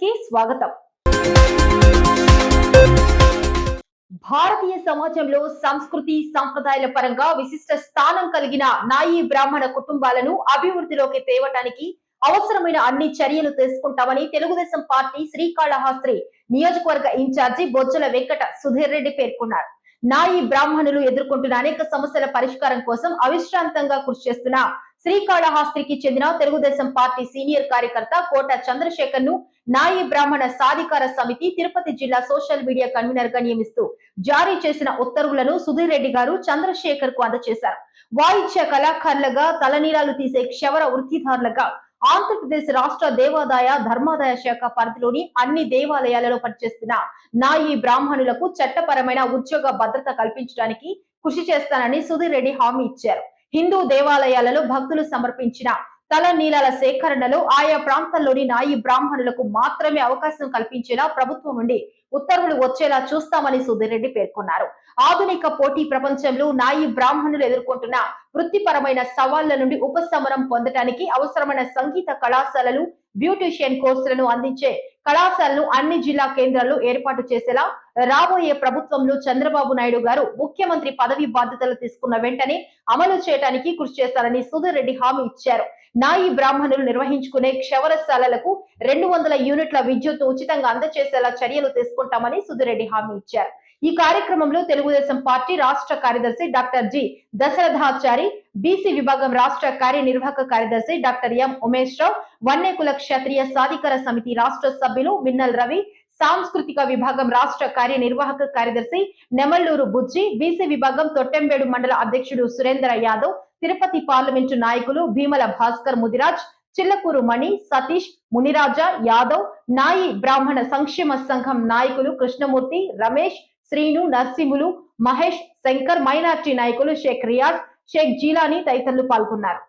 కి స్వాగతం. భారతీయ సమాజంలో సంస్కృతి సంప్రదాయాల పరంగా విశిష్ట స్థానం కలిగిన నాయి బ్రాహ్మణ కుటుంబాలను అభివృద్ధిలోకి తేవటానికి అవసరమైన అన్ని చర్యలు తీసుకుంటామని తెలుగుదేశం పార్టీ శ్రీకాళహాస్త్రి నియోజకవర్గ ఇన్ఛార్జి బొజ్జల వెంకట సుధీర్ రెడ్డి పేర్కొన్నారు. నాయి బ్రాహ్మణులు ఎదుర్కొంటున్న అనేక సమస్యల పరిష్కారం కోసం అవిశ్రాంతంగా కృషి చేస్తున్న శ్రీకాళహస్తికి చెందిన తెలుగుదేశం పార్టీ సీనియర్ కార్యకర్త కోట చంద్రశేఖర్ను నాయి బ్రాహ్మణ సాధికార సమితి తిరుపతి జిల్లా సోషల్ మీడియా కన్వీనర్గా నియమిస్తూ జారీ చేసిన ఉత్తర్వులను సుధీర్ రెడ్డి గారు చంద్రశేఖర్కు అందజేశారు. వాయిద్య కళాకారులుగా తలనీలాలు తీసే క్షవర వృత్తిదారులుగా ఆంధ్రప్రదేశ్ రాష్ట్ర దేవాదాయ ధర్మాదాయ శాఖ పరిధిలోని అన్ని దేవాలయాలలో పనిచేస్తున్న నాయి బ్రాహ్మణులకు చట్టపరమైన ఉద్యోగ భద్రత కల్పించడానికి కృషి చేస్తానని సుధీర్ రెడ్డి హామీ ఇచ్చారు. హిందూ దేవాలయాలలో భక్తులు సమర్పించిన తల నీలాల సేకరణలో ఆయా ప్రాంతాల్లోని నాయి బ్రాహ్మణులకు మాత్రమే అవకాశం కల్పించేలా ప్రభుత్వం నుండి ఉత్తర్వులు వచ్చేలా చూస్తామని సుధీర్ రెడ్డి పేర్కొన్నారు. ఆధునిక పోటీ ప్రపంచంలో నాయి బ్రాహ్మణులు ఎదుర్కొంటున్న వృత్తిపరమైన సవాళ్ళ నుండి ఉపశమనం పొందటానికి అవసరమైన సంగీత కళాశాలలు బ్యూటిషియన్ కోర్సులను అందించే కళాశాలను అన్ని జిల్లా కేంద్రాల్లో ఏర్పాటు చేసేలా రాబోయే ప్రభుత్వంలో చంద్రబాబు నాయుడు గారు ముఖ్యమంత్రి పదవి బాధ్యతలు తీసుకున్న వెంటనే అమలు చేయడానికి కృషి చేస్తారని సుధీర్ రెడ్డి హామీ ఇచ్చారు. నాయి బ్రాహ్మణులు నిర్వహించుకునే క్షవరశాలలకు రెండు వందల యూనిట్ల విద్యుత్ ఉచితంగా అందజేసేలా చర్యలు తీసుకుంటామని సుధీర్ రెడ్డి హామీ ఇచ్చారు. ఈ కార్యక్రమంలో తెలుగుదేశం పార్టీ రాష్ట్ర కార్యదర్శి డాక్టర్ జి దశరథాచారి బీసీ విభాగం రాష్ట్ర కార్యనిర్వాహక కార్యదర్శి డాక్టర్ ఎం ఉమేష్ రావు వన్నేకుల క్షత్రియ సాధికార సమితి రాష్ట్ర సభ్యులు మిన్నల్ రవి సాంస్కృతిక విభాగం రాష్ట్ర కార్యనిర్వాహక కార్యదర్శి నెమల్లూరు బుజ్జి బీసీ విభాగం తొట్టెంబేడు మండల అధ్యక్షుడు సురేంద్ర యాదవ్ తిరుపతి పార్లమెంటు నాయకులు భీమల భాస్కర్ ముదిరాజ్ చిల్లకూరు మణి సతీష్ మునిరాజా యాదవ్ నాయి బ్రాహ్మణ సంక్షేమ సంఘం నాయకులు కృష్ణమూర్తి రమేష్ శ్రీను నర్సింహులు మహేష్ శంకర్ మైనార్టీ నాయకులు షేక్ రియాజ్ షేక్ జీలానీ తదితరులు పాల్గొన్నారు.